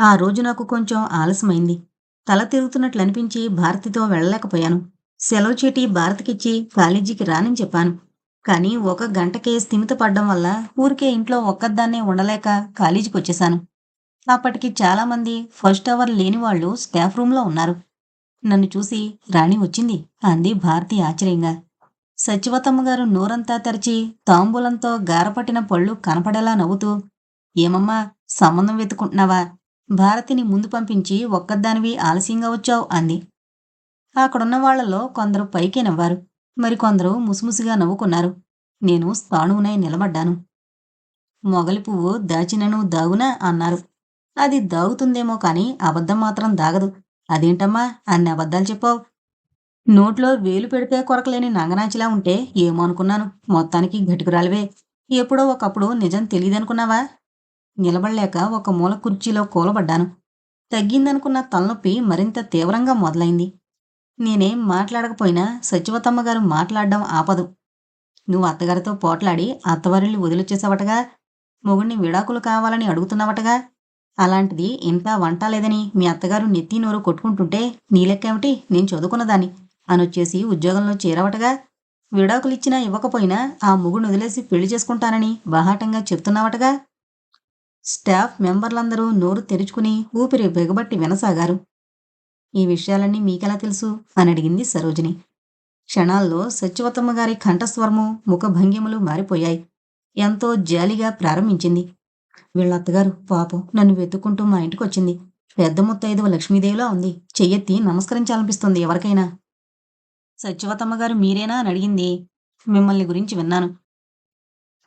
ఆ రోజు నాకు కొంచెం ఆలస్యమైంది. తల తిరుగుతున్నట్లు అనిపించి భారతితో వెళ్ళలేకపోయాను. సెలవు చీటి భారతికిచ్చి కాలేజీకి రానని చెప్పాను. కానీ ఒక గంటకే స్థిమిత పడ్డం వల్ల ఊరికే ఇంట్లో ఒక్కదాన్నే ఉండలేక కాలేజీకి వచ్చేశాను అప్పటికి చాలామంది ఫస్ట్ అవర్ లేని వాళ్ళు స్టాఫ్ రూమ్లో ఉన్నారు. నన్ను చూసి రాణి వచ్చింది అంది భారతి ఆశ్చర్యంగా. సచివతమ్మ గారు నోరంతా తెరిచి తాంబూలంతో గారపట్టిన పళ్ళు కనపడేలా నవ్వుతూ ఏమమ్మా సంబంధం వెతుకుంటున్నావా భారతిని ముందు పంపించి ఒక్కదానివి ఆలస్యంగా వచ్చావు అంది. అక్కడున్న వాళ్ళలో కొందరు పైకి నవ్వారు. మరికొందరు ముసిముసిగా నవ్వుకున్నారు. నేను స్థాణువునై నిలబడ్డాను. మొగలి పువ్వు దాచినను దాగునా అన్నారు. అది దాగుతుందేమో కాని అబద్ధం మాత్రం దాగదు. అదేంటమ్మా అన్ని అబద్ధాలు చెప్పావు? నోట్లో వేలు పెడితే కొరకలేని నంగనాచిలా ఉంటే ఏమో అనుకున్నాను. మొత్తానికి గట్టుకురాలివే ఎప్పుడో ఒకప్పుడు నిజం తెలియదనుకున్నావా? నిలబడలేక ఒక మూల కుర్చీలో కూలబడ్డాను. తగ్గిందనుకున్న తలనొప్పి మరింత తీవ్రంగా మొదలైంది. నేనేం మాట్లాడకపోయినా సచివతమ్మ గారు మాట్లాడడం ఆపదు. నువ్వు అత్తగారితో పోట్లాడి అత్తవారిల్ని వదిలిచ్చేసావటగా? మొగుణ్ణి విడాకులు కావాలని అడుగుతున్నావటగా? అలాంటిది ఇంత వంట లేదని మీ అత్తగారు నెత్తి నోరు కొట్టుకుంటుంటే నీ లెక్కేమిటి? నేను చదువుకున్నదాన్ని. అనొచ్చేసి ఉద్యోగంలో చేరవటగా? విడాకులిచ్చినా ఇవ్వకపోయినా ఆ మొగుడిని వదిలేసి పెళ్ళి చేసుకుంటానని బహాటంగా చెప్తున్నావటగా? స్టాఫ్ మెంబర్లందరూ నోరు తెరుచుకుని ఊపిరి బిగబట్టి వినసాగారు. ఈ విషయాలన్నీ మీకెలా తెలుసు? అని అడిగింది సరోజిని. క్షణాల్లో సత్యవతమ్మ గారి కంఠస్వరము ముఖభంగిములు మారిపోయాయి. ఎంతో జాలిగా ప్రారంభించింది. వీళ్ళ అత్తగారు పాపం నన్ను వెతుక్కుంటూ మా ఇంటికి వచ్చింది పెద్ద ముత్తైదువ లక్ష్మీదేవిలా ఉంది. చెయ్యెత్తి నమస్కరించాలనిపిస్తుంది ఎవరికైనా. సత్యవతమ్మ గారు మీరేనా? అని అడిగింది. మిమ్మల్ని గురించి విన్నాను.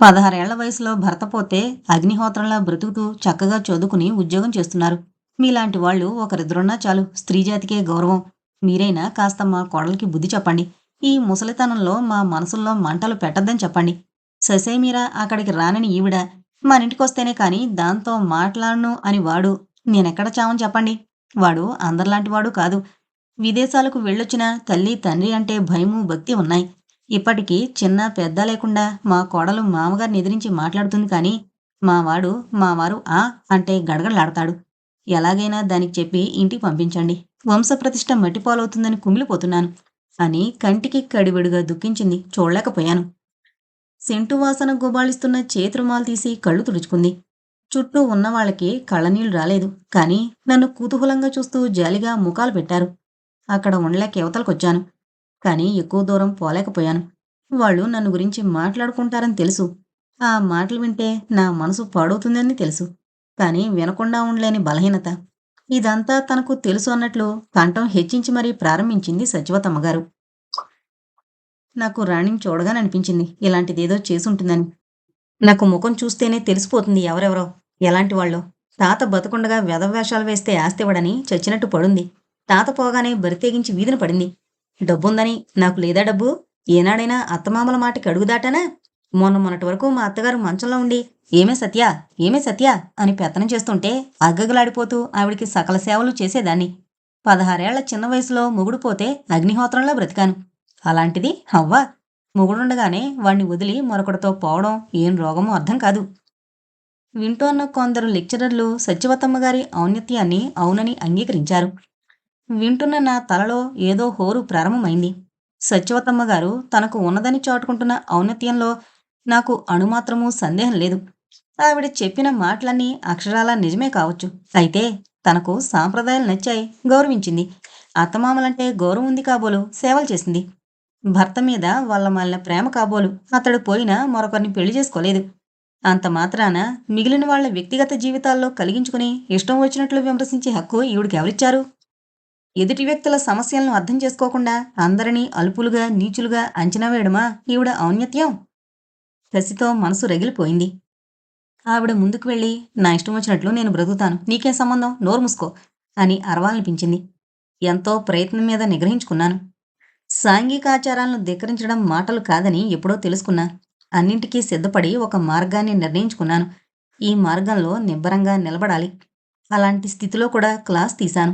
పదహారేళ్ళ వయసులో భర్త పోతే అగ్నిహోత్రంలా బ్రతుకుతూ చక్కగా చదువుకుని ఉద్యోగం చేస్తున్నారు. మీలాంటి వాళ్ళు ఒకరిద్దరున్నా చాలు. స్త్రీజాతికే గౌరవం. మీరైనా కాస్త మా కోడలికి బుద్ధి చెప్పండి. ఈ ముసలితనంలో మా మనసుల్లో మంటలు పెట్టద్దని చెప్పండి. ససేమీరా అక్కడికి రానని ఈవిడ. మన ఇంటికొస్తేనే కాని దాంతో మాట్లాడను అని వాడు. నేనెక్కడ చావని చెప్పండి. వాడు అందరిలాంటివాడు కాదు. విదేశాలకు వెళ్ళొచ్చిన తల్లి తండ్రి అంటే భయము భక్తి ఉన్నాయి. ఇప్పటికీ చిన్న పెద్ద లేకుండా మా కోడలు మామగారిని ఎదిరించి మాట్లాడుతుంది కానీ మావాడు మావారు ఆ అంటే గడగడలాడతాడు. ఎలాగైనా దానికి చెప్పి ఇంటికి పంపించండి. వంశప్రతిష్ట మట్టిపాలవుతుందని కుమిలిపోతున్నాను అని కంటికి కడివెడుగా దుఃఖించింది. చూడలేకపోయాను. సెంటు వాసన గుబాళిస్తున్న చేతురుమాలు తీసి కళ్ళు తుడుచుకుంది. చుట్టూ ఉన్న వాళ్ళకి కళ్ళనీళ్ళు రాలేదు. కానీ నన్ను కుతూహలంగా చూస్తూ జాలిగా ముఖాలు పెట్టారు. అక్కడ ఉండలేక యువతలకొచ్చాను. కానీ ఎక్కువ దూరం పోలేకపోయాను. వాళ్ళు నన్ను గురించి మాట్లాడుకుంటారని తెలుసు. ఆ మాటలు వింటే నా మనసు పాడవుతుందని తెలుసు. కానీ వినకుండా ఉండలేని బలహీనత. ఇదంతా తనకు తెలుసు అన్నట్లు కంఠం హెచ్చించి మరీ ప్రారంభించింది సచివతమ్మ గారు. నాకు రాణిని చూడగానే అనిపించింది ఇలాంటిదేదో చేసుంటుందని. నాకు ముఖం చూస్తేనే తెలిసిపోతుంది ఎవరెవరో. ఎలాంటి వాళ్ళో? తాత బతకుండగా వెధవేషాలు వేస్తే ఆస్తివడని చచ్చినట్టు పడుంది. తాత పోగానే బరితేగించి వీధిన పడింది. డబ్బుందని నాకు లేదా డబ్బు? ఏనాడైనా అత్తమామల మాటకి అడుగుదాటానా మొన్న మొన్నటి వరకు మా అత్తగారు మంచంలో ఉండి ఏమే సత్య? ఏమే సత్య? అని పెత్తనం చేస్తుంటే అగ్గగలాడిపోతూ ఆవిడికి సకల సేవలు చేసేదాన్ని. పదహారేళ్ళ చిన్న వయసులో మొగుడు పోతే అగ్నిహోత్రంలో బ్రతికాను. అలాంటిది అవ్వా. మొగుడుండగానే వాణ్ణి వదిలి మరొకటితో పోవడం ఏం రోగమో అర్థం కాదు. వింటోన్న కొందరు లెక్చరర్లు సత్యవతమ్మ గారి ఔన్నత్యాన్ని అవునని అంగీకరించారు. వింటున్న నా తలలో ఏదో హోరు ప్రారంభమైంది. సత్యవతమ్మ గారు తనకు ఉన్నదని చాటుకుంటున్న ఔన్నత్యంలో నాకు అణుమాత్రమూ సందేహం లేదు. ఆవిడ చెప్పిన మాటలన్నీ అక్షరాల నిజమే కావచ్చు. అయితే తనకు సాంప్రదాయాలు నచ్చాయి గౌరవించింది. అత్తమామలంటే గౌరవం ఉంది కాబోలు సేవలు చేసింది. భర్త మీద వాళ్ళ మాలిన ప్రేమ కాబోలు అతడు పోయినా మరొకరిని పెళ్ళి చేసుకోలేదు. అంత మాత్రాన మిగిలిన వాళ్ళ వ్యక్తిగత జీవితాల్లో కలిగించుకుని ఇష్టం వచ్చినట్లు విమర్శించే హక్కు ఈవిడికి ఎవరిచ్చారు? ఎదుటి వ్యక్తుల సమస్యలను అర్థం చేసుకోకుండా అందరినీ అలుపులుగా నీచులుగా అంచనా వేయడమా? ఈవిడ ఔన్నత్యం. కసితో మనసు రగిలిపోయింది. ఆవిడ ముందుకు వెళ్ళి నా ఇష్టం వచ్చినట్లు నేను బ్రతుకుతాను. నీకేం సంబంధం? నోరు మూసుకో అని అరవాలనిపించింది. ఎంతో ప్రయత్నం మీద నిగ్రహించుకున్నాను. సాంఘికాచారాలను ధిక్కరించడం మాటలు కాదని ఎప్పుడో తెలుసుకున్నా. అన్నింటికీ సిద్ధపడి ఒక మార్గాన్ని నిర్ణయించుకున్నాను. ఈ మార్గంలో నిబ్బరంగా నిలబడాలి. అలాంటి స్థితిలో కూడా క్లాస్ తీశాను.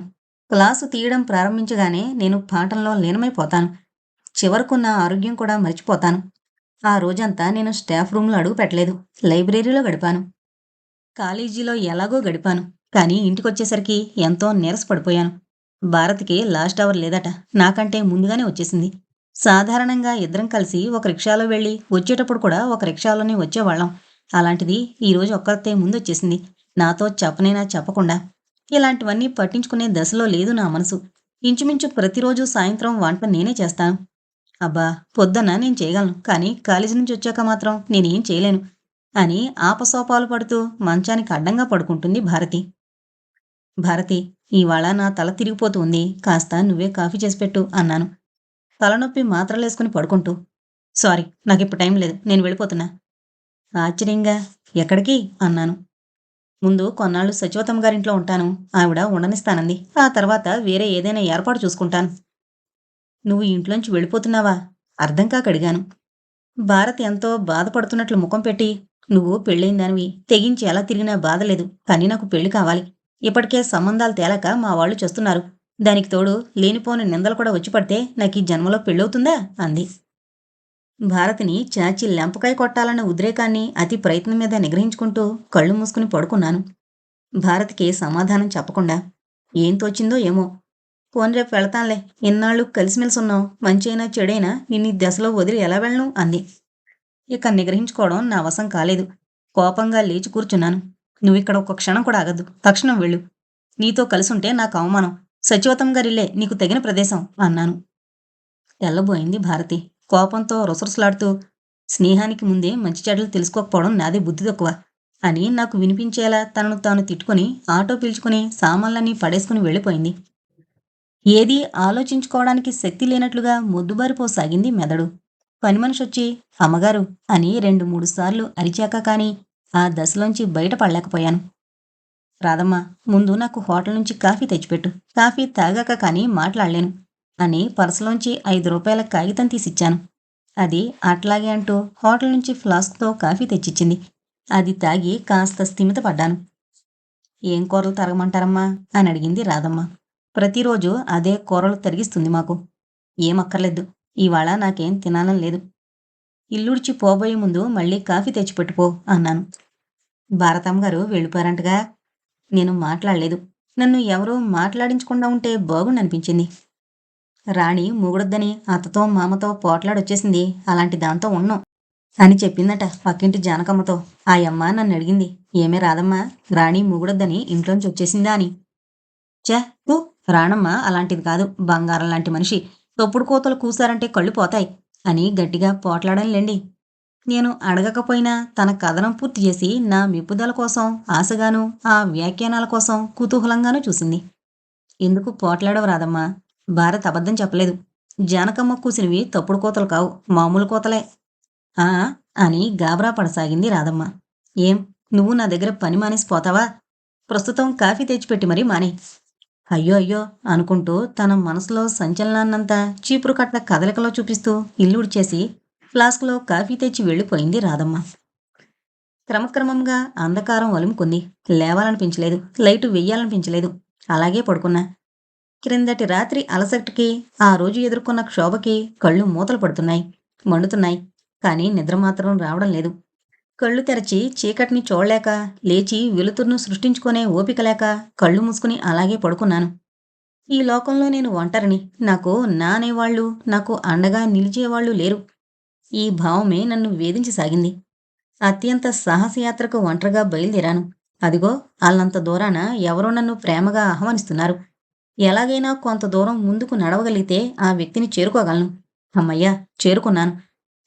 క్లాసు తీయడం ప్రారంభించగానే నేను పాఠంలో లీనమైపోతాను. చివరకు నా ఆరోగ్యం కూడా మర్చిపోతాను. ఆ రోజంతా నేను స్టాఫ్ రూమ్లో అడుగు పెట్టలేదు. లైబ్రరీలో గడిపాను. కాలేజీలో ఎలాగో గడిపాను. కానీ ఇంటికొచ్చేసరికి ఎంతో నీరసపడిపోయాను. భారత్కి లాస్ట్ అవర్ లేదట. నాకంటే ముందుగానే వచ్చేసింది. సాధారణంగా ఇద్దరం కలిసి ఒక రిక్షాలో వెళ్ళి వచ్చేటప్పుడు కూడా ఒక రిక్షాలోనే వచ్చేవాళ్ళం. అలాంటిది ఈరోజు ఒక్కరితే ముందు వచ్చేసింది నాతో చెప్పనైనా చెప్పకుండా. ఇలాంటివన్నీ పట్టించుకునే దశలో లేదు నా మనసు. ఇంచుమించు ప్రతిరోజు సాయంత్రం వంట నేనే చేస్తాను అబ్బా పొద్దున్న నేను చేయగలను కానీ కాలేజీ నుంచి వచ్చాక మాత్రం నేనేం చేయలేను అని ఆపసోపాలు పడుతూ మంచానికి అడ్డంగా పడుకుంటుంది భారతి. భారతి ఇవాళ నా తల తిరిగిపోతూ ఉంది కాస్త నువ్వే కాఫీ చేసి పెట్టు అన్నాను. తలనొప్పి మాత్రలేసుకుని పడుకుంటూ. సారీ నాకు ఇప్పుడు టైం లేదు నేను వెళ్ళిపోతున్నా. ఆశ్చర్యంగా ఎక్కడికి? అన్నాను. ముందు కొన్నాళ్ళు సచివతమ్మ గారింట్లో ఉంటాను. ఆవిడ ఉండనిస్తానంది. ఆ తర్వాత వేరే ఏదైనా ఏర్పాటు చూసుకుంటాను. నువ్వు ఇంట్లోంచి వెళ్ళిపోతున్నావా? అర్థం కాక అడిగాను. భారత్ ఎంతో బాధపడుతున్నట్లు ముఖం పెట్టి నువ్వు పెళ్ళైందానివి తెగించి ఎలా తిరిగినా బాధ లేదు కానీ నాకు పెళ్ళి కావాలి. ఇప్పటికే సంబంధాలు తేలక మా వాళ్ళు చేస్తున్నారు. దానికి తోడు లేనిపోని నిందలు కూడా వచ్చి పడితే నాకు ఈ జన్మలో పెళ్ళవుతుందా? అంది. భారతిని చాచి లెంపకాయ కొట్టాలన్న ఉద్రేకాన్ని అతి ప్రయత్నం మీద నిగ్రహించుకుంటూ కళ్ళు మూసుకుని పడుకున్నాను. భారతికి సమాధానం చెప్పకుండా ఏం తోచిందో ఏమో. పోన్ రేపు వెళతానులే. ఇన్నాళ్ళు కలిసిమెలిసి ఉన్నావు మంచైనా చెడైనా నిన్ను దశలో వదిలి ఎలా వెళ్ళను? అంది. ఇక నిగ్రహించుకోవడం నా వశం కాలేదు. కోపంగా లేచి కూర్చున్నాను. నువ్వు ఇక్కడ ఒక క్షణం కూడా ఆగద్దు. తక్షణం వెళ్ళు. నీతో కలిసుంటే నాకు అవమానం. సచివతం గారిల్లే నీకు తగిన ప్రదేశం అన్నాను. తెల్లబోయింది భారతి. కోపంతో రుసరుసలాడుతూ స్నేహానికి ముందే మంచి చెడ్డలు తెలుసుకోకపోవడం నాదే బుద్ధి తక్కువ అని నాకు వినిపించేలా తనను తాను తిట్టుకుని ఆటో పిలుచుకుని సామాన్లన్నీ పడేసుకుని వెళ్ళిపోయింది. ఏదీ ఆలోచించుకోవడానికి శక్తి లేనట్లుగా మొద్దుబారిపోసాగింది మెదడు. పని మనిషి వచ్చి అమ్మగారు అని రెండు మూడు సార్లు అరిచాక కానీ ఆ దశలోంచి బయటపడలేకపోయాను. రాదమ్మ ముందు నాకు హోటల్ నుంచి కాఫీ తెచ్చిపెట్టు. కాఫీ తాగాక కానీ మాట్లాడలేను. అని పర్సులోంచి ఐదు రూపాయల కాగితం తీసిచ్చాను. అది అట్లాగే అంటూ హోటల్ నుంచి ఫ్లాస్క్తో కాఫీ తెచ్చిచ్చింది. అది తాగి కాస్త స్థిమిత పడ్డాను. ఏం కూరలు తరగమంటారమ్మా? అని అడిగింది రాధమ్మ. ప్రతిరోజు అదే కూరలు తరిగిస్తుంది మాకు. ఏమక్కర్లేదు ఇవాళ నాకేం తినాలని లేదు. ఇల్లుడిచి పోబోయే ముందు మళ్ళీ కాఫీ తెచ్చిపెట్టుకో అన్నాను. భారతమ్మ గారు వెళ్ళిపోయారంటగా. నేను మాట్లాడలేదు. నన్ను ఎవరూ మాట్లాడించకుండా ఉంటే బాగుండనిపించింది. రాణి మూగుడొద్దని అత్తతో మామతో పోట్లాడొచ్చేసింది. అలాంటి దాంతో ఉన్నాం. అని చెప్పిందట పక్కింటి జానకమ్మతో. ఆ అమ్మ నన్ను అడిగింది ఏమే రాదమ్మా? రాణి మూగుడొద్దని ఇంట్లోంచి వచ్చేసిందా అని. చే తూ రాణమ్మ అలాంటిది కాదు. బంగారం లాంటి మనిషి. తొప్పుడు కోతలు కూసారంటే కళ్ళు పోతాయి అని గట్టిగా పోట్లాడంలేండి నేను అడగకపోయినా తన కథనం పూర్తి చేసి నా మెప్పుదల కోసం ఆశగాను ఆ వ్యాఖ్యానాల కోసం కుతూహలంగానూ చూసింది. ఎందుకు పోట్లాడవు రాదమ్మా? భారత్ అబద్ధం చెప్పలేదు. జానకమ్మ కూసినవి తప్పుడు కోతలు కావు మామూలు కోతలే. ఆ అని గాబరా పడసాగింది రాధమ్మ. ఏం నువ్వు నా దగ్గర పని మానేసి పోతావా? ప్రస్తుతం కాఫీ తెచ్చిపెట్టి మరీ మానే. అయ్యో అయ్యో అనుకుంటూ తన మనసులో సంచలనాన్నంతా చీపురు కట్ట కదలికలో చూపిస్తూ ఇల్లుడిచేసి ఫ్లాస్క్లో కాఫీ తెచ్చి వెళ్ళిపోయింది రాధమ్మ. క్రమక్రమంగా అంధకారం వలుముకుంది లేవాలనిపించలేదు. లైటు వెయ్యాలనిపించలేదు. అలాగే పడుకున్నా. క్రిందటి రాత్రి అలసటికి ఆ రోజు ఎదుర్కొన్న క్షోభకి కళ్ళు మూతలు పడుతున్నాయి మండుతున్నాయి. కానీ నిద్ర మాత్రం రావడం లేదు. కళ్ళు తెరచి చీకటిని చూడలేక లేచి వెలుతురును సృష్టించుకునే ఓపిక లేక కళ్ళు మూసుకుని అలాగే పడుకున్నాను. ఈ లోకంలో నేను ఒంటరిని. నాకు నానేవాళ్ళు నాకు అండగా నిలిచేవాళ్ళు లేరు. ఈ భావమే నన్ను వేధించసాగింది అత్యంత సాహసయాత్రకు ఒంటరిగా బయలుదేరాను. అదిగో అల్లంత దూరాన ఎవరో నన్ను ప్రేమగా ఆహ్వానిస్తున్నారు. ఎలాగైనా కొంత దూరం ముందుకు నడవగలిగితే ఆ వ్యక్తిని చేరుకోగలను. అమ్మయ్యా చేరుకున్నాను.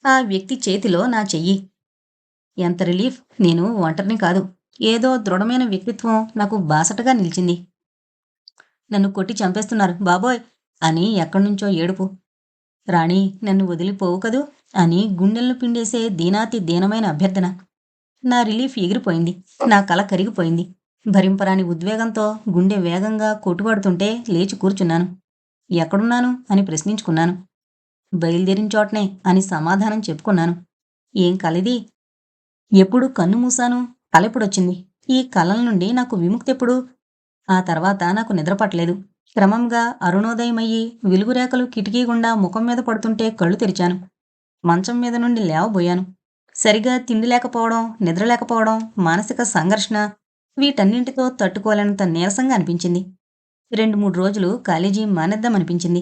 ఆ వ్యక్తి చేతిలో నా చెయ్యి. ఎంత రిలీఫ్! నేను ఒంటరిని కాదు. ఏదో దృఢమైన వ్యక్తిత్వం నాకు బాసటగా నిలిచింది. నన్ను కొట్టి చంపేస్తున్నారు. బాబోయ్! అని ఎక్కడ్నుంచో ఏడుపు. రాణి నన్ను వదిలిపోవు కదూ? అని గుండెలను పిండేసే దీనాతి దీనమైన అభ్యర్థన. నా రిలీఫ్ ఎగిరిపోయింది. నా కల కరిగిపోయింది. భరింపరాని ఉద్వేగంతో గుండె వేగంగా కొట్టుబడుతుంటే లేచి కూర్చున్నాను. ఎక్కడున్నాను అని ప్రశ్నించుకున్నాను. బయలుదేరిన చోటనే అని సమాధానం చెప్పుకున్నాను. ఏం కలది? ఎప్పుడు కన్ను మూసాను కలెప్పుడొచ్చింది ఈ కలల నుండి నాకు విముక్తెప్పుడు ఆ తర్వాత నాకు నిద్రపట్టలేదు. క్రమంగా అరుణోదయమయ్యి వెలుగురేఖలు కిటికీ గుండా ముఖం మీద పడుతుంటే కళ్ళు తెరిచాను. మంచం మీద నుండి లేవబోయాను. సరిగా తిండి లేకపోవడం నిద్ర లేకపోవడం మానసిక సంఘర్షణ వీటన్నింటితో తట్టుకోలేనంత నీరసంగా అనిపించింది. రెండు మూడు రోజులు కాలేజీ మానేద్దామనిపించింది.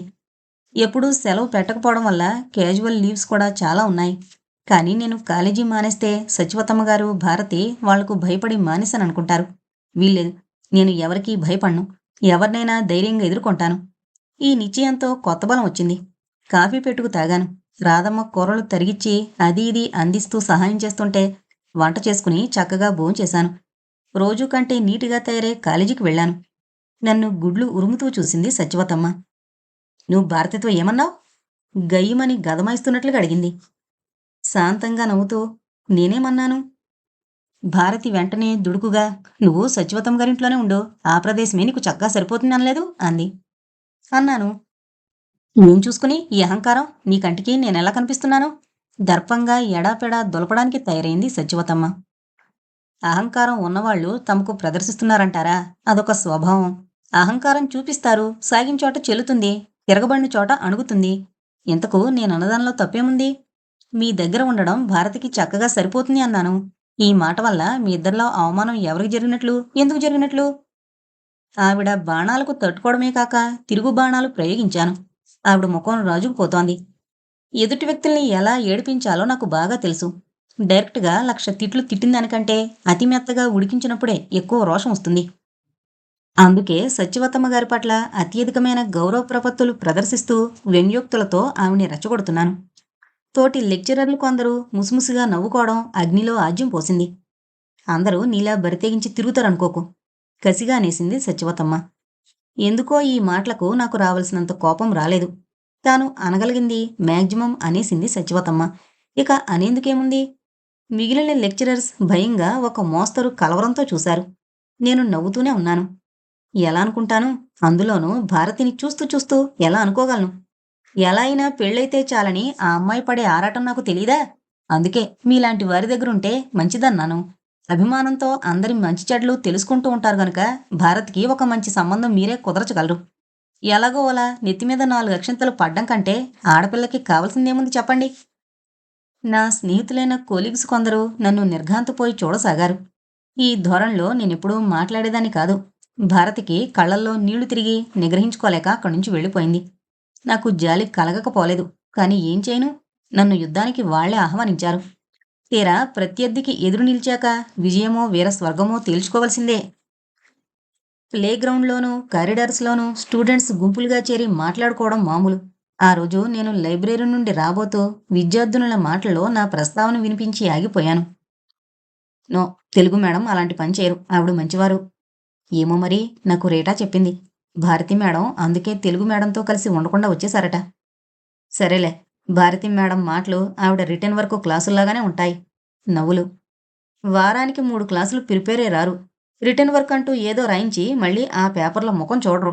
ఎప్పుడూ సెలవు పెట్టకపోవడం వల్ల క్యాజువల్ లీవ్స్ కూడా చాలా ఉన్నాయి. కానీ నేను కాలేజీ మానేస్తే సచివతమ్మ గారు భారతి వాళ్ళకు భయపడి మానేశాను అనుకుంటారు వీల్లేదు నేను ఎవరికీ భయపడను. ఎవరినైనా ధైర్యంగా ఎదుర్కొంటాను. ఈ నిశ్చయంతో కొత్త బలం వచ్చింది. కాఫీ పెట్టుకు తాగాను. రాధమ్మ కూరలు తరిగిచ్చి అది ఇది అందిస్తూ సహాయం చేస్తుంటే వంట చేసుకుని చక్కగా భోంచేశాను. రోజు కంటే నీటిగా తయారై కాలేజీకి వెళ్ళాను. నన్ను గుడ్లు ఉరుముతూ చూసింది సత్యవతమ్మ నువ్వు భారతితో ఏమన్నావు? గయ్యమని గదమాయిస్తున్నట్లుగా అడిగింది. శాంతంగా నవ్వుతూ నేనేమన్నాను? భారతి వెంటనే దుడుకుగా నువ్వు సత్యవతం గారింట్లోనే ఉండు ఆ ప్రదేశమే నీకు చక్కగా సరిపోతుంది అనలేదు? అంది. అన్నాను. నేను చూసుకుని ఈ అహంకారం నీ కంటికి నేనెలా కనిపిస్తున్నాను? దర్పంగా ఎడాపెడా దులపడానికి తయారైంది సత్యవతమ్మ అహంకారం ఉన్నవాళ్ళు తమకు ప్రదర్శిస్తున్నారంటారా? అదొక స్వభావం. అహంకారం చూపిస్తారు సాగిన చోట చెల్లుతుంది తిరగబడిన చోట అణుగుతుంది. ఇంతకు నేను అన్నదానిలో తప్పేముంది? మీ దగ్గర ఉండడం భారతికి చక్కగా సరిపోతుంది అన్నాను. ఈ మాట వల్ల మీ ఇద్దరిలో అవమానం ఎవరికి జరిగినట్లు? ఎందుకు జరిగినట్లు? ఆవిడ బాణాలకు తట్టుకోవడమే కాక తిరుగు బాణాలు ప్రయోగించాను. ఆవిడ ముఖం రాజుకుపోతోంది ఎదుటి వ్యక్తుల్ని ఎలా ఏడిపించాలో నాకు బాగా తెలుసు. డైరెక్ట్గా లక్ష తిట్లు తిట్టిందానికంటే అతి మెత్తగా ఉడికించినప్పుడే ఎక్కువ రోషం వస్తుంది. అందుకే సత్యవతమ్మ గారి పట్ల అత్యధికమైన గౌరవ ప్రపత్తులు ప్రదర్శిస్తూ వ్యంగ్యోక్తులతో ఆవిని రెచ్చగొడుతున్నాను. తోటి లెక్చరర్లు కొందరు ముసుముసుగా నవ్వుకోవడం అగ్నిలో ఆజ్యం పోసింది. అందరూ నీలా బరితెగించి తిరుగుతారనుకోకు. కసిగా అనేసింది సత్యవతమ్మ ఎందుకో ఈ మాటలకు నాకు రావలసినంత కోపం రాలేదు. తాను అనగలిగింది మ్యాక్సిమం అనేసింది సత్యవతమ్మ ఇక అనేందుకేముంది? మిగిలిన లెక్చరర్స్ భయంగా ఒక మోస్తరు కలవరంతో చూశారు. నేను నవ్వుతూనే ఉన్నాను. ఎలా అనుకుంటాను? అందులోనూ భారతిని చూస్తూ చూస్తూ ఎలా అనుకోగలను? ఎలా అయినా పెళ్ళైతే చాలని ఆ అమ్మాయి పడే ఆరాటం నాకు తెలీదా? అందుకే మీలాంటి వారి దగ్గరుంటే మంచిదన్నాను. అభిమానంతో అందరి మంచి చెడ్లు తెలుసుకుంటూ ఉంటారు గనుక భారత్కి ఒక మంచి సంబంధం మీరే కుదరచగలరు. ఎలాగో అలా నెత్తిమీద నాలుగు అక్షంతలు పడ్డం కంటే ఆడపిల్లకి కావాల్సిందేముంది చెప్పండి? నా స్నేహితులైన కోలీగ్స్ కొందరు నన్ను నిర్ఘాంతపోయి చూడసాగారు. ఈ ధోరణిలో నేనెప్పుడూ మాట్లాడేదాన్ని కాదు. భారతికి కళ్ళల్లో నీళ్ళు తిరిగి నిగ్రహించుకోలేక అక్కడి నుంచి వెళ్ళిపోయింది. నాకు జాలి కలగకపోలేదు. కానీ ఏం చేయను? నన్ను యుద్ధానికి వాళ్ళే ఆహ్వానించారు. తీరా ప్రత్యర్థికి ఎదురు నిలిచాక విజయమో వీర స్వర్గమో తేల్చుకోవలసిందే. ప్లే గ్రౌండ్లోనూ కారిడార్స్లోనూ స్టూడెంట్స్ గుంపులుగా చేరి మాట్లాడుకోవడం మామూలు. ఆ రోజు నేను లైబ్రరీ నుండి రాబోతూ విద్యార్థునుల మాటల్లో నా ప్రస్తావన వినిపించి ఆగిపోయాను. నో తెలుగు మేడం అలాంటి పని చేయరు. ఆవిడ మంచివారు. ఏమో మరి నాకు రేటా చెప్పింది. భారతి మేడం అందుకే తెలుగు మేడంతో కలిసి ఉండకుండా వచ్చేసారట సరేలే. భారతి మేడం మాటలు ఆవిడ రిటర్న్ వరకు క్లాసుల్లాగానే ఉంటాయి. నవ్వులు. వారానికి మూడు క్లాసులు ప్రిపేరే రారు. రిటర్న్ వర్క్ అంటూ ఏదో రాయించి మళ్ళీ ఆ పేపర్లో ముఖం చూడరు.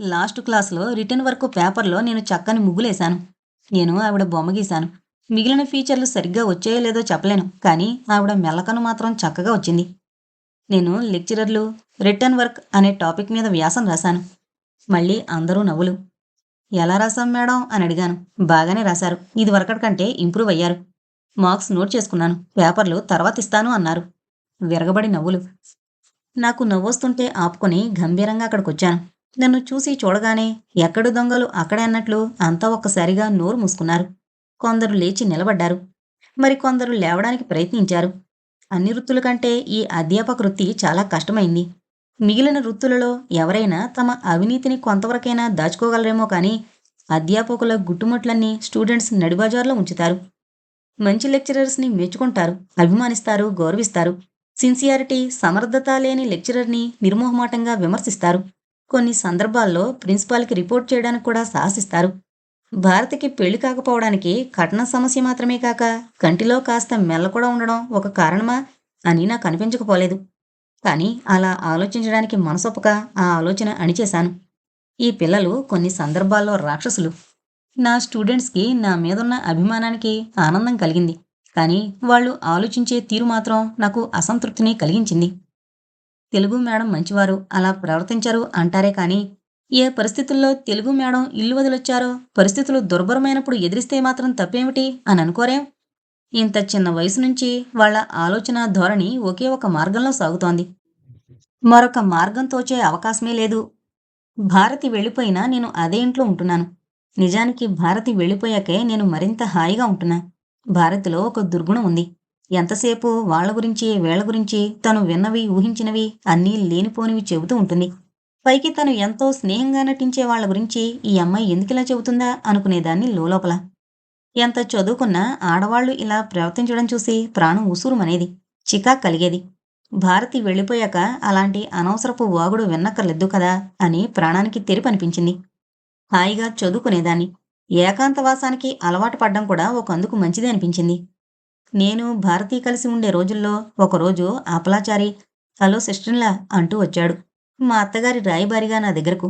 లాస్ట్ క్లాస్లో రిటర్న్ వర్క్ పేపర్లో నేను చక్కని ముగ్గులేశాను. నేను ఆవిడ బొమ్మ గీశాను. మిగిలిన ఫీచర్లు సరిగ్గా వచ్చాయో లేదో చెప్పలేను కానీ ఆవిడ మెల్లకను మాత్రం చక్కగా వచ్చింది. నేను లెక్చరర్లు రిటర్న్ వర్క్ అనే టాపిక్ మీద వ్యాసం రాశాను. మళ్ళీ అందరూ నవ్వులు. ఎలా రాశాం మేడం? అని అడిగాను. బాగానే రాశారు. ఇది వరకటి కంటే ఇంప్రూవ్ అయ్యారు. మార్క్స్ నోట్ చేసుకున్నాను. పేపర్లు తర్వాత ఇస్తాను అన్నారు. విరగబడి నవ్వులు. నాకు నవ్వొస్తుంటే ఆపుకొని గంభీరంగా అక్కడికొచ్చాను. నన్ను చూసి చూడగానే ఎక్కడు దొంగలు అక్కడే అన్నట్లు అంతా ఒక్కసారిగా నోరు మూసుకున్నారు. కొందరు లేచి నిలబడ్డారు. మరి కొందరు లేవడానికి ప్రయత్నించారు. అన్ని వృత్తుల కంటే ఈ అధ్యాపక వృత్తి చాలా కష్టమైంది. మిగిలిన వృత్తులలో ఎవరైనా తమ అవినీతిని కొంతవరకైనా దాచుకోగలరేమో కానీ అధ్యాపకుల గుట్టుముట్లన్నీ స్టూడెంట్స్ నడిబజార్లో ఉంచుతారు. మంచి లెక్చరర్స్ని మెచ్చుకుంటారు అభిమానిస్తారు గౌరవిస్తారు. సిన్సియారిటీ సమర్థత లేని లెక్చరర్ని నిర్మోహమాటంగా విమర్శిస్తారు. కొన్ని సందర్భాల్లో ప్రిన్సిపాల్కి రిపోర్ట్ చేయడానికి కూడా సాహసిస్తారు. భారతికి పెళ్ళి కాకపోవడానికి కట్న సమస్య మాత్రమే కాక కంటిలో కాస్త మెల్ల కూడా ఉండడం ఒక కారణమా అని నాకు అనిపించకపోలేదు. కానీ అలా ఆలోచించడానికి మనసొప్పక ఆ ఆలోచన అణిచేశాను. ఈ పిల్లలు కొన్ని సందర్భాల్లో రాక్షసులు. నా స్టూడెంట్స్కి నా మీదున్న అభిమానానికి ఆనందం కలిగింది. కానీ వాళ్ళు ఆలోచించే తీరు మాత్రం నాకు అసంతృప్తిని కలిగించింది. తెలుగు మేడం మంచివారు అలా ప్రవర్తించరు అంటారే కానీ ఏ పరిస్థితుల్లో తెలుగు మేడం ఇల్లు వదిలొచ్చారో పరిస్థితులు దుర్భరమైనప్పుడు ఎదిరిస్తే మాత్రం తప్పేమిటి అని అనుకోరేం? ఇంత చిన్న వయసు నుంచి వాళ్ళ ఆలోచన ధోరణి ఒకే ఒక మార్గంలో సాగుతోంది. మరొక మార్గం తోచే అవకాశమే లేదు. భారతి వెళ్ళిపోయినా నేను అదే ఇంట్లో ఉంటున్నాను. నిజానికి భారతి వెళ్ళిపోయాకే నేను మరింత హాయిగా ఉంటున్నా. భారతిలో ఒక దుర్గుణం ఉంది. ఎంతసేపు వాళ్ళ గురించి వీళ్ళ గురించి తను విన్నవి ఊహించినవి అన్నీ లేనిపోనివి చెబుతూ ఉంటుంది. పైకి తను ఎంతో స్నేహంగా నటించే వాళ్ళ గురించి ఈ అమ్మాయి ఎందుకిలా చెబుతుందా అనుకునేదాన్ని లోపల ఎంత చదువుకున్నా ఆడవాళ్ళు ఇలా ప్రవర్తించడం చూసి ప్రాణం ఉసూరుమనేది చికాక్ కలిగేది. భారతి వెళ్ళిపోయాక అలాంటి అనవసరపు వాగుడు విన్నక్కర్లేదు కదా అని ప్రాణానికి తెరిపనిపించింది హాయిగా చదువుకునేదాన్ని. ఏకాంతవాసానికి అలవాటు పడ్డం కూడా ఒక అందుకు మంచిది అనిపించింది. నేను భారతి కలిసి ఉండే రోజుల్లో ఒకరోజు ఆపలాచారి హలో సిస్టర్లా అంటూ వచ్చాడు. మా అత్తగారి రాయబారిగా నా దగ్గరకు.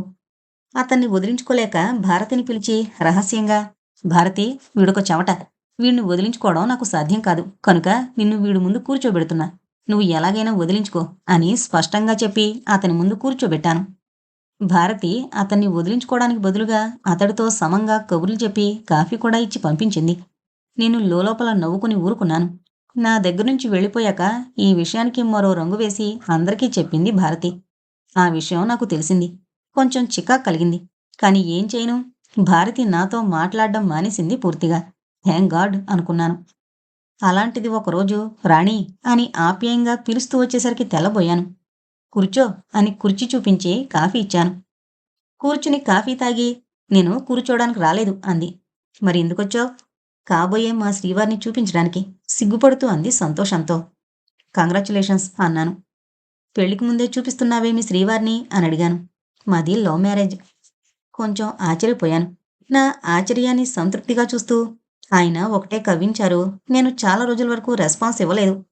అతన్ని వదిలించుకోలేక భారతిని పిలిచి రహస్యంగా భారతి వీడొక చెమట. వీడిని వదిలించుకోవడం నాకు సాధ్యం కాదు. కనుక నిన్ను వీడు ముందు కూర్చోబెడుతున్నా. నువ్వు ఎలాగైనా వదిలించుకో అని స్పష్టంగా చెప్పి అతని ముందు కూర్చోబెట్టాను. భారతి అతన్ని వదిలించుకోవడానికి బదులుగా అతడితో సమంగా కబుర్లు చెప్పి కాఫీ కూడా ఇచ్చి పంపించింది. నేను లోలోపల నవ్వుకుని ఊరుకున్నాను. నా దగ్గర నుంచి వెళ్ళిపోయాక ఈ విషయానికి మరో రంగు వేసి అందరికీ చెప్పింది భారతి. ఆ విషయం నాకు తెలిసింది. కొంచెం చికా కలిగింది. కానీ ఏం చేయను? భారతి నాతో మాట్లాడడం మానేసింది పూర్తిగా. థ్యాంక్ గాడ్ అనుకున్నాను. అలాంటిది ఒకరోజు రాణి అని ఆప్యాయంగా పిలుస్తూ వచ్చేసరికి తెల్లబోయాను. కూర్చో అని కుర్చీ చూపించి కాఫీ ఇచ్చాను. కూర్చుని కాఫీ తాగి నేను కూర్చోడానికి రాలేదు అంది. మరి ఎందుకొచ్చావు? కాబోయే మా శ్రీవారిని చూపించడానికి సిగ్గుపడుతూ అంది సంతోషంతో. కంగ్రాచులేషన్స్ అన్నాను. పెళ్ళికి ముందే చూపిస్తున్నావేమి శ్రీవారిని? అని అడిగాను. మాది లవ్ మ్యారేజ్. కొంచెం ఆశ్చర్యపోయాను. నా ఆశ్చర్యాన్ని సంతృప్తిగా చూస్తూ ఆయన ఒకటే కవ్వించారు. నేను చాలా రోజుల వరకు రెస్పాన్స్ ఇవ్వలేదు.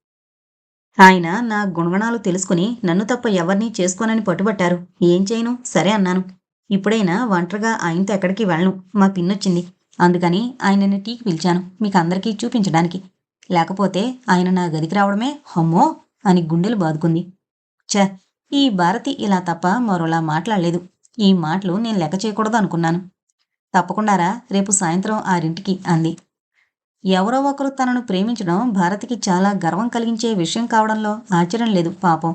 ఆయన నా గుణగణాలు తెలుసుకుని నన్ను తప్ప ఎవరినీ చేసుకోనని పట్టుబట్టారు. ఏం చేయను? సరే అన్నాను. ఇప్పుడైనా ఒంటరిగా ఆయనతో ఎక్కడికి వెళ్ళను. మా పిన్నొచ్చింది. అందుకని ఆయనని టీకి పిలిచాను మీకు అందరికీ చూపించడానికి. లేకపోతే ఆయన నా గదికి రావడమే హమ్మో అని గుండెలు బాదుకుంది. ఛ ఈ భారతి ఇలా తప్ప మరోలా మాట్లాడలేదు. ఈ మాటలు నేను లెక్క చేయకూడదు అనుకున్నాను. తప్పకుండారా రేపు సాయంత్రం ఆరింటికి అంది. ఎవరో ఒకరు తనను ప్రేమించడం భారతికి చాలా గర్వం కలిగించే విషయం కావడంలో ఆశ్చర్యం లేదు పాపం.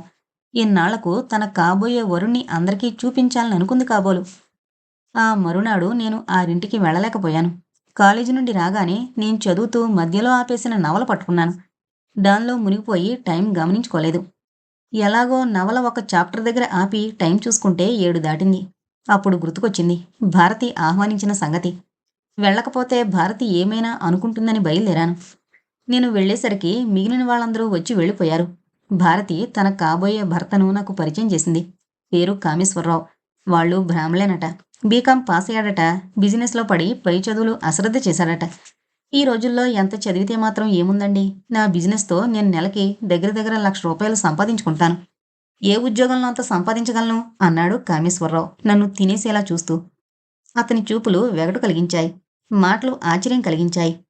ఇన్నాళ్ళకు తన కాబోయే వరుణ్ణి అందరికీ చూపించాలని అనుకుంది కాబోలు. ఆ మరునాడు నేను ఆరింటికి వెళ్ళలేకపోయాను. కాలేజీ నుండి రాగానే నేను చదువుతూ మధ్యలో ఆపేసిన నవల పట్టుకున్నాను. దానిలో మునిగిపోయి టైం గమనించుకోలేదు. ఎలాగో నవల ఒక చాప్టర్ దగ్గర ఆపి టైం చూసుకుంటే ఏడు దాటింది. అప్పుడు గుర్తుకొచ్చింది భారతి ఆహ్వానించిన సంగతి. వెళ్ళకపోతే భారతి ఏమైనా అనుకుంటుందని బయలుదేరాను. నేను వెళ్ళేసరికి మిగిలిన వాళ్ళందరూ వచ్చి వెళ్ళిపోయారు. భారతి తన కాబోయే భర్తను నాకు పరిచయం చేసింది. పేరు కామేశ్వరరావు. వాళ్ళు బ్రాహ్మలేనట బీకామ్ పాస్ అయ్యాడట. బిజినెస్లో పడి పై చదువులు అశ్రద్ధ చేశాడట. ఈ రోజుల్లో ఎంత చదివితే మాత్రం ఏముందండి? నా బిజినెస్తో నేను నెలకి దగ్గర దగ్గర లక్ష రూపాయలు సంపాదించుకుంటాను. ఏ ఉద్యోగంలో అంత సంపాదించగలను? అన్నాడు కామేశ్వరరావు నన్ను తినేసేలా చూస్తూ. అతని చూపులు వెగటు కలిగించాయి. మాటలు ఆశ్చర్యం కలిగించాయి.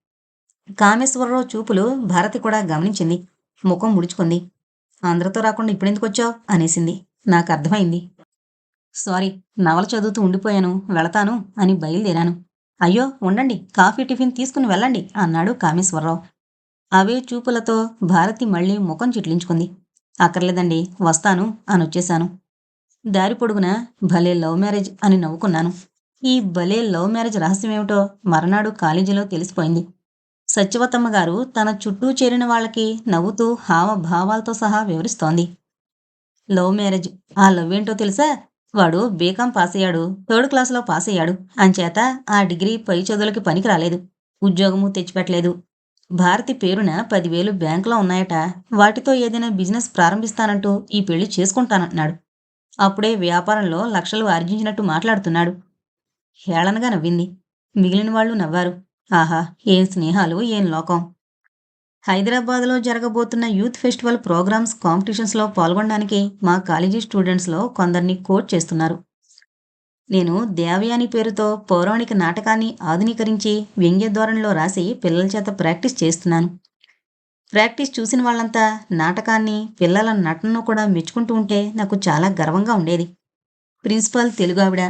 కామేశ్వరరావు చూపులు భారతి కూడా గమనించింది. ముఖం ముడుచుకుంది. అందరితో రాకుండా ఇప్పుడెందుకు వచ్చావు? అనేసింది. నాకు అర్థమైంది. సారీ నవల చదువుతూ ఉండిపోయాను వెళతాను అని బయలుదేరాను. అయ్యో ఉండండి కాఫీ టిఫిన్ తీసుకుని వెళ్ళండి అన్నాడు కామేశ్వరరావు. అవే చూపులతో భారతి మళ్ళీ ముఖం చిట్లించుకుంది. అక్కర్లేదండి వస్తాను అని వచ్చేశాను. దారి పొడుగున భలే లవ్ మ్యారేజ్ అని నవ్వుకున్నాను. ఈ భలే లవ్ మ్యారేజ్ రహస్యమేమిటో మరనాడు కాలేజీలో తెలిసిపోయింది. సత్యవతమ్మ గారు తన చుట్టూ చేరిన వాళ్ళకి నవ్వుతూ హావభావాలతో సహా వివరిస్తోంది. లవ్ మ్యారేజ్ ఆ లవ్ ఏంటో తెలుసా? వాడు బీకాం పాస్ అయ్యాడు థర్డ్ క్లాస్లో పాస్ అయ్యాడు. అంచేత ఆ డిగ్రీ పై చదువులకి పనికి రాలేదు. ఉద్యోగము తెచ్చిపెట్టలేదు. భారతి పేరున పదివేలు బ్యాంకులో ఉన్నాయట. వాటితో ఏదైనా బిజినెస్ ప్రారంభిస్తానంటూ ఈ పెళ్ళి చేసుకుంటానంటున్నాడు. అప్పుడే వ్యాపారంలో లక్షలు ఆర్జించినట్టు మాట్లాడుతున్నాడు. హేళనగా నవ్వింది. మిగిలిన వాళ్ళు నవ్వారు. ఆహా ఏం స్నేహాలు ఏం లోకం. హైదరాబాద్లో జరగబోతున్న యూత్ ఫెస్టివల్ ప్రోగ్రామ్స్ కాంపిటీషన్స్లో పాల్గొనడానికి మా కాలేజీ స్టూడెంట్స్లో కొందరిని కోచ్ చేస్తున్నారు. నేను దేవయాని పేరుతో పౌరాణిక నాటకాన్ని ఆధునీకరించి వ్యంగ్య ధోరణిలో రాసి పిల్లల చేత ప్రాక్టీస్ చేస్తున్నాను. ప్రాక్టీస్ చూసిన వాళ్ళంతా నాటకాన్ని పిల్లల నటనను కూడా మెచ్చుకుంటూ ఉంటే నాకు చాలా గర్వంగా ఉండేది. ప్రిన్సిపాల్ తెలుగు ఆవిడ.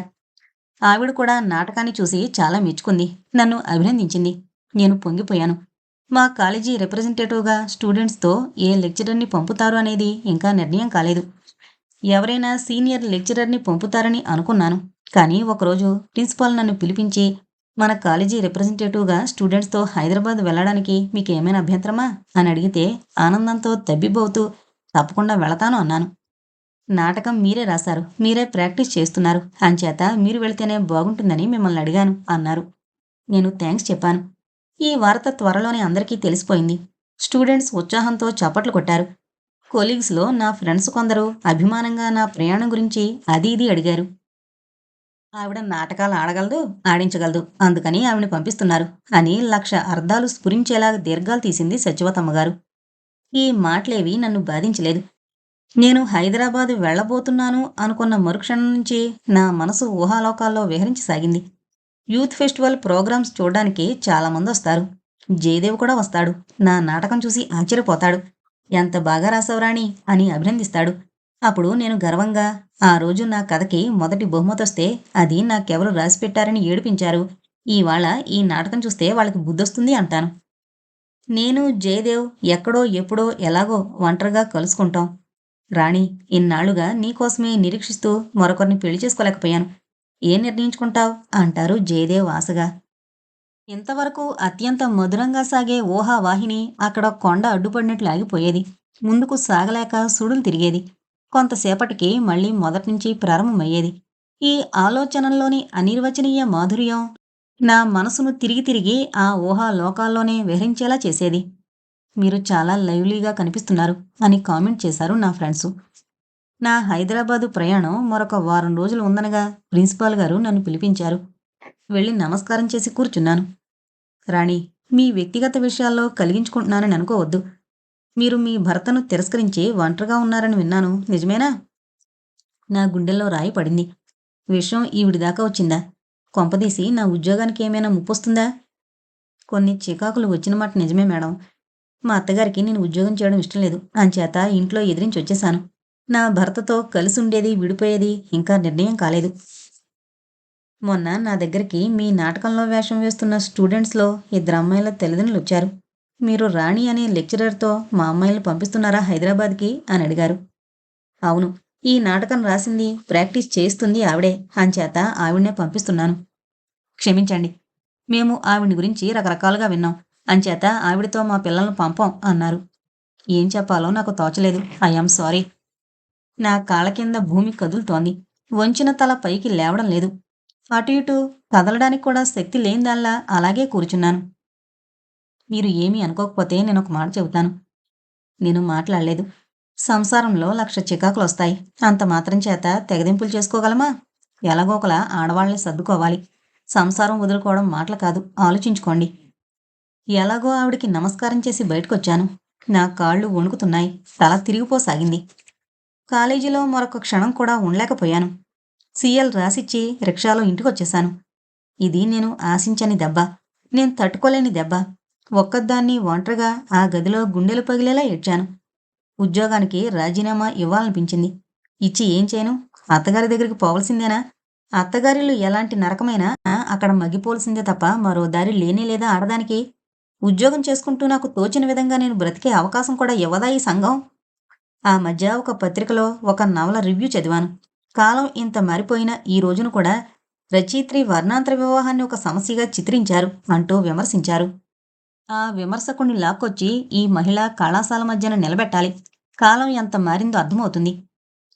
ఆవిడ కూడా నాటకాన్ని చూసి చాలా మెచ్చుకుంది. నన్ను అభినందించింది. నేను పొంగిపోయాను. మా కాలేజీ రిప్రజెంటేటివ్గా స్టూడెంట్స్తో ఏ లెక్చరర్ని పంపుతారు అనేది ఇంకా నిర్ణయం కాలేదు. ఎవరైనా సీనియర్ లెక్చరర్ని పంపుతారని అనుకున్నాను. కానీ ఒకరోజు ప్రిన్సిపాల్ నన్ను పిలిపించి మన కాలేజీ రిప్రజెంటేటివ్గా స్టూడెంట్స్తో హైదరాబాద్ వెళ్ళడానికి మీకు ఏమైనా అభ్యంతరమా? అని అడిగితే ఆనందంతో తబ్బిబ్బవుతూ తప్పకుండా వెళతాను అన్నాను. నాటకం మీరే రాశారు మీరే ప్రాక్టీస్ చేస్తున్నారు. అంచేత మీరు వెళితేనే బాగుంటుందని మిమ్మల్ని అడిగాను అన్నారు. నేను థ్యాంక్స్ చెప్పాను. ఈ వార్త త్వరలోనే అందరికీ తెలిసిపోయింది. స్టూడెంట్స్ ఉత్సాహంతో చప్పట్లు కొట్టారు. కొలీగ్స్లో నా ఫ్రెండ్స్ కొందరు అభిమానంగా నా ప్రయాణం గురించి అది ఇది అడిగారు. ఆవిడ నాటకాలు ఆడగలదు ఆడించగలదు అందుకని ఆవిడని పంపిస్తున్నారు అని లక్ష అర్థాలు స్ఫురించేలా దీర్ఘాలు తీసింది సత్యవతమ్మ గారు. ఈ మాటలేవి నన్ను బాధించలేదు. నేను హైదరాబాద్ వెళ్ళబోతున్నాను అనుకున్న మరుక్షణం నుంచి నా మనసు ఊహాలోకాల్లో విహరించసాగింది యూత్ ఫెస్టివల్ ప్రోగ్రామ్స్ చూడడానికి చాలామంది వస్తారు. జయదేవ్ కూడా వస్తాడు. నా నాటకం చూసి ఆశ్చర్యపోతాడు. ఎంత బాగా రాసావు రాణి అని అభినందిస్తాడు. అప్పుడు నేను గర్వంగా ఆ రోజు నా కథకి మొదటి బహుమతి వస్తే అది నాకెవరు రాసిపెట్టారని ఏడిపించారు. ఇవాళ ఈ నాటకం చూస్తే వాళ్ళకి బుద్ధొస్తుంది అంటాను. నేను జయదేవ్ ఎక్కడో ఎప్పుడో ఎలాగో ఒంటరిగా కలుసుకుంటాం. రాణి ఇన్నాళ్ళుగా నీకోసమే నిరీక్షిస్తూ మరొకరిని పెళ్ళి చేసుకోలేకపోయాను. ఏం నిర్ణయించుకుంటావు? అంటారు జయదేవ్ ఆశగా. ఇంతవరకు అత్యంత మధురంగా సాగే ఊహావాహిని అక్కడ కొండ అడ్డుపడినట్లు ఆగిపోయేది. ముందుకు సాగలేక సుడులు తిరిగేది. కొంతసేపటికి మళ్ళీ మొదటినుంచి ప్రారంభమయ్యేది. ఈ ఆలోచనల్లోని అనిర్వచనీయ మాధుర్యం నా మనసును తిరిగి తిరిగి ఆ ఊహా లోకాల్లోనే విహరించేలా చేసేది. మీరు చాలా లైవ్లీగా కనిపిస్తున్నారు అని కామెంట్ చేశారు నా ఫ్రెండ్స్. నా హైదరాబాదు ప్రయాణం మరొక వారం రోజులు ఉందనగా ప్రిన్సిపాల్ గారు నన్ను పిలిపించారు. వెళ్ళి నమస్కారం చేసి కూర్చున్నాను. రాణి మీ వ్యక్తిగత విషయాల్లో కలిగించుకుంటున్నానని అనుకోవద్దు. మీరు మీ భర్తను తిరస్కరించి ఒంటరిగా ఉన్నారని విన్నాను. నిజమేనా? నా గుండెల్లో రాయి పడింది. విషయం ఈవిడిదాకా వచ్చిందా? కొంపదీసి నా ఉద్యోగానికి ఏమైనా ముప్పొస్తుందా కొన్ని చికాకులు వచ్చిన మాట నిజమే మేడం. మా అత్తగారికి నేను ఉద్యోగం చేయడం ఇష్టం లేదు. అంచేత ఇంట్లో ఎదిరించి వచ్చేశాను నా భర్తతో కలిసి ఉండేది విడిపోయేది ఇంకా నిర్ణయం కాలేదు. మొన్న నా దగ్గరికి మీ నాటకంలో వేషం వేస్తున్న స్టూడెంట్స్లో ఇద్దరు అమ్మాయిల తల్లిదండ్రులు వచ్చారు. మీరు రాణి అనే లెక్చరర్తో మా అమ్మాయిలు పంపిస్తున్నారా హైదరాబాద్కి? అని అడిగారు. అవును ఈ నాటకం రాసింది ప్రాక్టీస్ చేస్తుంది ఆవిడే. అంచేత ఆవిడనే పంపిస్తున్నాను. క్షమించండి మేము ఆవిడ గురించి రకరకాలుగా విన్నాం. అంచేత ఆవిడతో మా పిల్లలను పంపం అన్నారు. ఏం చెప్పాలో నాకు తోచలేదు. I'm sorry. నా కాళ్ళ కింద భూమి కదులుతోంది. వంచిన తల పైకి లేవడం లేదు. అటు ఇటు కదలడానికి కూడా శక్తి లేనిదాల్లా అలాగే కూర్చున్నాను. మీరు ఏమీ అనుకోకపోతే నేను ఒక మాట చెబుతాను. నేను మాట్లాడలేదు. సంసారంలో లక్ష చికాకులు వస్తాయి. అంత మాత్రం చేత తెగదింపులు చేసుకోగలమా? ఎలాగోకలా ఆడవాళ్ళని సర్దుకోవాలి. సంసారం వదులుకోవడం మాటలు కాదు. ఆలోచించుకోండి. ఎలాగో ఆవిడికి నమస్కారం చేసి బయటకొచ్చాను. నా కాళ్ళు వణుకుతున్నాయి. తల తిరిగిపోసాగింది. కాలేజీలో మరొక క్షణం కూడా ఉండలేకపోయాను. సీఎల్ రాసిచ్చి రిక్షాలో ఇంటికొచ్చేశాను. ఇది నేను ఆశించని దెబ్బ. నేను తట్టుకోలేని దెబ్బ. ఒక్కదాన్ని ఒంటరిగా ఆ గదిలో గుండెలు పగిలేలా ఏడ్చాను. ఉద్యోగానికి రాజీనామా ఇవ్వాలనిపించింది. ఇచ్చి ఏం చేయను? అత్తగారి దగ్గరికి పోవలసిందేనా? అత్తగారిలు ఎలాంటి నరకమైనా అక్కడ మగ్గిపోవలసిందే తప్ప మరో దారి లేనే లేదా ఆడదానికి? ఉద్యోగం చేసుకుంటూ నాకు తోచిన విధంగా నేను బ్రతికే అవకాశం కూడా ఇవ్వదా ఈ సంఘం? ఆ మధ్య ఒక పత్రికలో ఒక నవల రివ్యూ చదివాను. కాలం ఇంత మారిపోయిన ఈ రోజును కూడా రచయిత్రి వర్ణాంతర వివాహాన్ని ఒక సమస్యగా చిత్రించారు అంటూ విమర్శించారు. ఆ విమర్శకుణ్ణి లాక్కొచ్చి ఈ మహిళ కళాశాల మధ్యన నిలబెట్టాలి. కాలం ఎంత మారిందో అర్థమవుతుంది.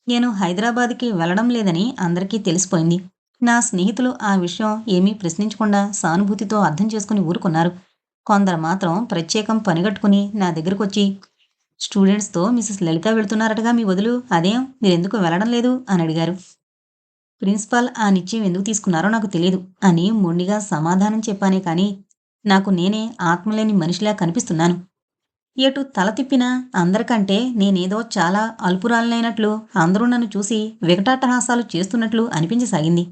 నేను హైదరాబాద్కి వెళ్ళడం లేదని అందరికీ తెలిసిపోయింది. నా స్నేహితులు ఆ విషయం ఏమీ ప్రశ్నించకుండా సానుభూతితో అర్థం చేసుకుని ఊరుకున్నారు. కొందరు మాత్రం ప్రత్యేకం పనిగట్టుకుని నా దగ్గరకొచ్చి స్టూడెంట్స్తో మిసెస్ లలిత వెళుతున్నారటగా మీ వదులు? అదేం? మీరెందుకు వెళ్ళడం లేదు? అని అడిగారు. ప్రిన్సిపాల్ ఆ నిశ్చయం ఎందుకు తీసుకున్నారో నాకు తెలియదు అని మొండిగా సమాధానం చెప్పానే కానీ నాకు నేనే ఆత్మలేని మనిషిలా కనిపిస్తున్నాను. ఎటు తల తిప్పినా అందరికంటే నేనేదో చాలా అల్పురాలనైనట్లు అందరూ నన్ను చూసి వికటాటహాసాలు చేస్తున్నట్లు అనిపించసాగింది.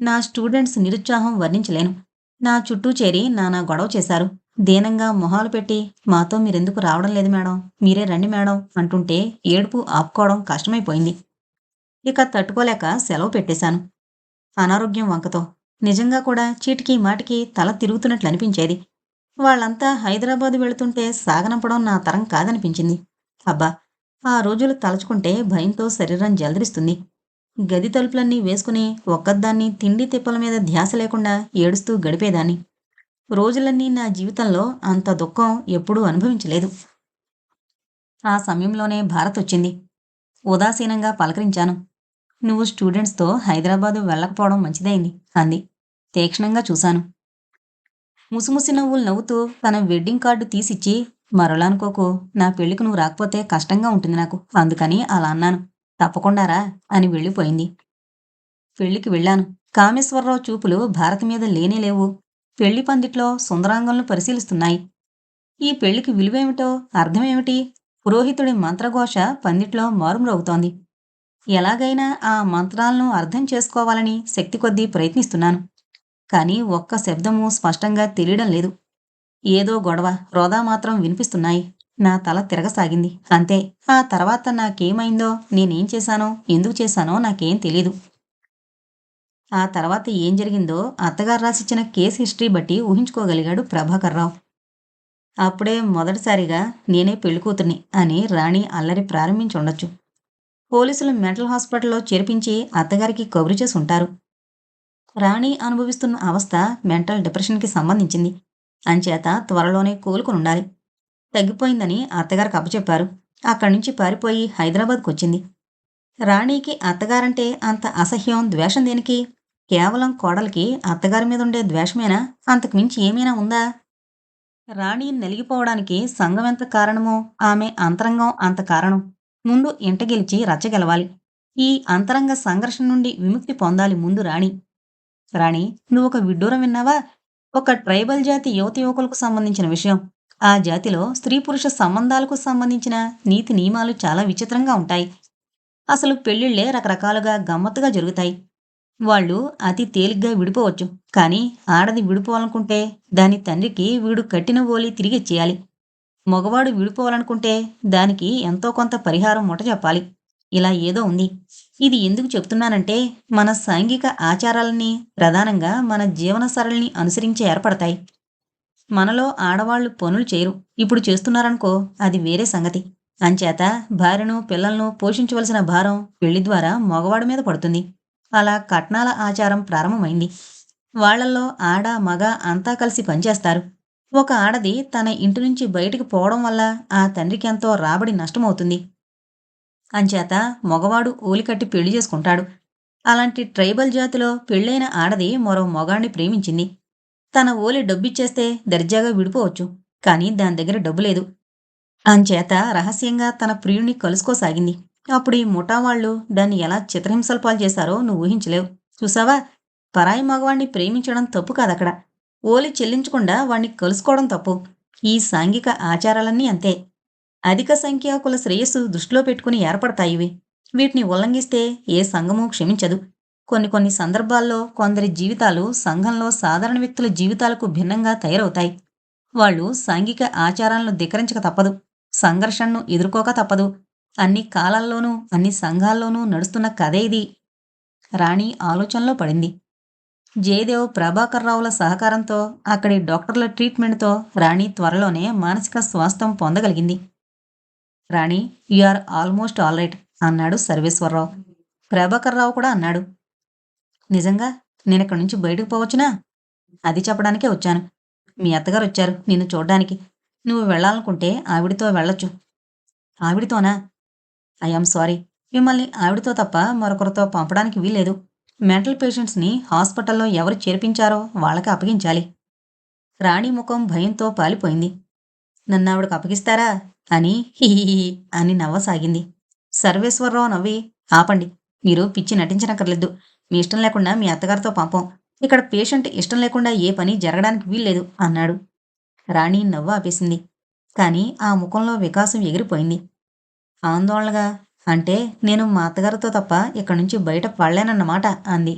నా స్టూడెంట్స్ నిరుత్సాహం వర్ణించలేను. నా చుట్టూ చేరి నానా గొడవ చేశారు. దీనంగా మొహాలు పెట్టి మాతో మీరెందుకు రావడం లేదు మేడం? మీరే రండి మేడం అంటుంటే ఏడుపు ఆపుకోవడం కష్టమైపోయింది. ఇక తట్టుకోలేక సెలవు పెట్టేశాను. అనారోగ్యం వంకతో. నిజంగా కూడా చీటికి మాటికి తల తిరుగుతున్నట్లు అనిపించేది. వాళ్ళంతా హైదరాబాద్ వెళుతుంటే సాగనంపడం నా తరం కాదనిపించింది. అబ్బా! ఆ రోజులు తలుచుకుంటే భయంతో శరీరం జలదరిస్తుంది. గది తలుపులన్నీ వేసుకుని ఒక్కదాన్ని తిండి తిప్పల మీద ధ్యాస లేకుండా ఏడుస్తూ గడిపేదాన్ని. రోజులన్నీ నా జీవితంలో అంత దుఃఖం ఎప్పుడూ అనుభవించలేదు. ఆ సమయంలోనే భారత్ వచ్చింది. ఉదాసీనంగా పలకరించాను. నువ్వు స్టూడెంట్స్తో హైదరాబాదు వెళ్ళకపోవడం మంచిదైంది అంది. తీక్షణంగా చూశాను. ముసిముసి నవ్వులు నవ్వుతూ తన వెడ్డింగ్ కార్డు తీసిచ్చి మరోలా అనుకోకు నా పెళ్ళికి నువ్వు రాకపోతే కష్టంగా ఉంటుంది నాకు అందుకని అలా అన్నాను. తప్పకుండా రా అని వెళ్ళిపోయింది. పెళ్ళికి వెళ్ళాను. కామేశ్వరరావు చూపులు భారతి మీద లేనే లేవు. పెళ్ళి పందిట్లో సుందరాంగంను పరిశీలిస్తున్నాయి. ఈ పెళ్ళికి విలువేమిటో అర్థమేమిటి? పురోహితుడి మంత్రఘోష పందిట్లో మారుమ్రోగుతోంది. ఎలాగైనా ఆ మంత్రాలను అర్థం చేసుకోవాలని శక్తి కొద్దీ ప్రయత్నిస్తున్నాను. కానీ ఒక్క శబ్దము స్పష్టంగా తెలియడం లేదు. ఏదో గొడవ రోదా మాత్రం వినిపిస్తున్నాయి. నా తల తిరగసాగింది. అంతే. ఆ తర్వాత నాకేమైందో నేనేం చేశానో ఎందుకు చేశానో నాకేం తెలీదు. ఆ తర్వాత ఏం జరిగిందో అత్తగారు రాసిచ్చిన కేసు హిస్టరీ బట్టి ఊహించుకోగలిగాడు ప్రభాకర్రావు. అప్పుడే మొదటిసారిగా నేనే పెళ్ళికూతుర్ని అని రాణి అల్లరి ప్రారంభించి ఉండొచ్చు పోలీసులు మెంటల్ హాస్పిటల్లో చేర్పించి అత్తగారికి కబురు చేసి ఉంటారు రాణి అనుభవిస్తున్న అవస్థ మెంటల్ డిప్రెషన్కి సంబంధించింది. అంచేత త్వరలోనే కోలుకుని ఉండాలి తగ్గిపోయిందని అత్తగారికి అప్పచెప్పారు. అక్కడి నుంచి పారిపోయి హైదరాబాద్కు వచ్చింది రాణికి అత్తగారంటే అంత అసహ్యం ద్వేషం దేనికి? కేవలం కోడలికి అత్తగారి మీద ఉండే ద్వేషమేనా? అంతకు మించి ఏమైనా ఉందా? రాణి నలిగిపోవడానికి సంఘం ఎంత కారణమో ఆమె అంతరంగం అంత కారణం. ముందు ఇంట గెలిచి రచ్చగెలవాలి ఈ అంతరంగ సంఘర్షణ నుండి విముక్తి పొందాలి ముందు రాణి. రాణి నువ్వు ఒక విడ్డూరం విన్నావా? ఒక ట్రైబల్ జాతి యువత యువకులకు సంబంధించిన విషయం. ఆ జాతిలో స్త్రీ పురుష సంబంధాలకు సంబంధించిన నీతి నియమాలు చాలా విచిత్రంగా ఉంటాయి. అసలు పెళ్ళిళ్ళే రకరకాలుగా గమ్మత్తుగా జరుగుతాయి. వాళ్ళు అతి తేలిగ్గా విడిపోవచ్చు. కానీ ఆడది విడిపోవాలనుకుంటే దాని తండ్రికి వీడు కట్టిన ఓలి తిరిగి ఇచ్చేయాలి. మగవాడు విడిపోవాలనుకుంటే దానికి ఎంతో కొంత పరిహారం ముట చెప్పాలి. ఇలా ఏదో ఉంది. ఇది ఎందుకు చెప్తున్నానంటే మన సాంఘిక ఆచారాలని ప్రధానంగా మన జీవన సరళిని అనుసరించి ఏర్పడతాయి. మనలో ఆడవాళ్ళు పనులు చేయరు. ఇప్పుడు చేస్తున్నారనుకో అది వేరే సంగతి. అంచేత భార్యను పిల్లలను పోషించవలసిన భారం పెళ్ళి ద్వారా మగవాడి మీద పడుతుంది. అలా కట్నాల ఆచారం ప్రారంభమైంది. వాళ్ళల్లో ఆడ మగ అంతా కలిసి పనిచేస్తారు. ఒక ఆడది తన ఇంటి నుంచి బయటికి పోవడం వల్ల ఆ తండ్రికి ఎంతో రాబడి నష్టమవుతుంది. అంచేత మగవాడు ఊలికట్టి పెళ్ళి చేసుకుంటాడు. అలాంటి ట్రైబల్ జాతిలో పెళ్ళైన ఆడది మరో మొగాణ్ణి ప్రేమించింది. తన ఓలి డబ్బిచ్చేస్తే దర్జాగా విడిపోవచ్చు కానీ దాని దగ్గర డబ్బు లేదు. అంచేత రహస్యంగా తన ప్రియుణ్ణి కలుసుకోసాగింది. అప్పుడు ఈ ముఠా వాళ్ళు దాన్ని ఎలా చిత్రహింసలు పాలు చేశారో నువ్వు ఊహించలేవు. చూసావా? పరాయి మగవాణ్ణి ప్రేమించడం తప్పు కాదక్కడ. ఓలి చెల్లించకుండా వాణ్ణి కలుసుకోవడం తప్పు. ఈ సాంఘిక ఆచారాలన్నీ అంతే. అధిక సంఖ్యాకుల శ్రేయస్సు దృష్టిలో పెట్టుకుని ఏర్పడతాయి ఇవి. వీటిని ఉల్లంఘిస్తే ఏ సంఘము క్షమించదు. కొన్ని కొన్ని సందర్భాల్లో కొందరి జీవితాలు సంఘంలో సాధారణ వ్యక్తుల జీవితాలకు భిన్నంగా తయారవుతాయి. వాళ్ళు సాంఘిక ఆచారాలను ధిక్కరించక తప్పదు. సంఘర్షణను ఎదుర్కోక తప్పదు. అన్ని కాలాల్లోనూ అన్ని సంఘాల్లోనూ నడుస్తున్న కథే ఇది. రాణి ఆలోచనలో పడింది. జయదేవ్ ప్రభాకర్రావుల సహకారంతో అక్కడి డాక్టర్ల ట్రీట్మెంట్తో రాణి త్వరలోనే మానసిక స్వాస్థ్యం పొందగలిగింది. Rani you are almost all right అన్నాడు సర్వేశ్వరరావు. ప్రభాకర్రావు కూడా అన్నాడు. నిజంగా నేను ఇక్కడి నుంచి బయటకు పోవచ్చునా? అది చెప్పడానికే వచ్చాను. మీ అత్తగారు వచ్చారు నిన్ను చూడ్డానికి. నువ్వు వెళ్ళాలనుకుంటే ఆవిడితో వెళ్ళొచ్చు. ఆవిడితోనా? ఐఎమ్ సారీ మిమ్మల్ని ఆవిడతో తప్ప మరొకరితో పంపడానికి వీలేదు మెంటల్ పేషెంట్స్ని హాస్పిటల్లో ఎవరు చేర్పించారో వాళ్ళకి అప్పగించాలి. రాణి ముఖం భయంతో పాలిపోయింది. నన్ను ఆవిడకు అప్పగిస్తారా? అని హిహిహి అని నవ్వసాగింది. సర్వేశ్వరరావు నవ్వి ఆపండి. మీరు పిచ్చి నటించనక్కర్లేదు. మీ ఇష్టం లేకుండా మీ అత్తగారితో పంపం. ఇక్కడ పేషెంట్ ఇష్టం లేకుండా ఏ పని జరగడానికి వీల్లేదు అన్నాడు. రాణి నవ్వు ఆపేసింది. కానీ ఆ ముఖంలో వికాసం ఎగిరిపోయింది. ఆందోళనగా అంటే నేను మా అత్తగారితో తప్ప ఇక్కడి నుంచి బయట పడలేనన్నమాట అంది.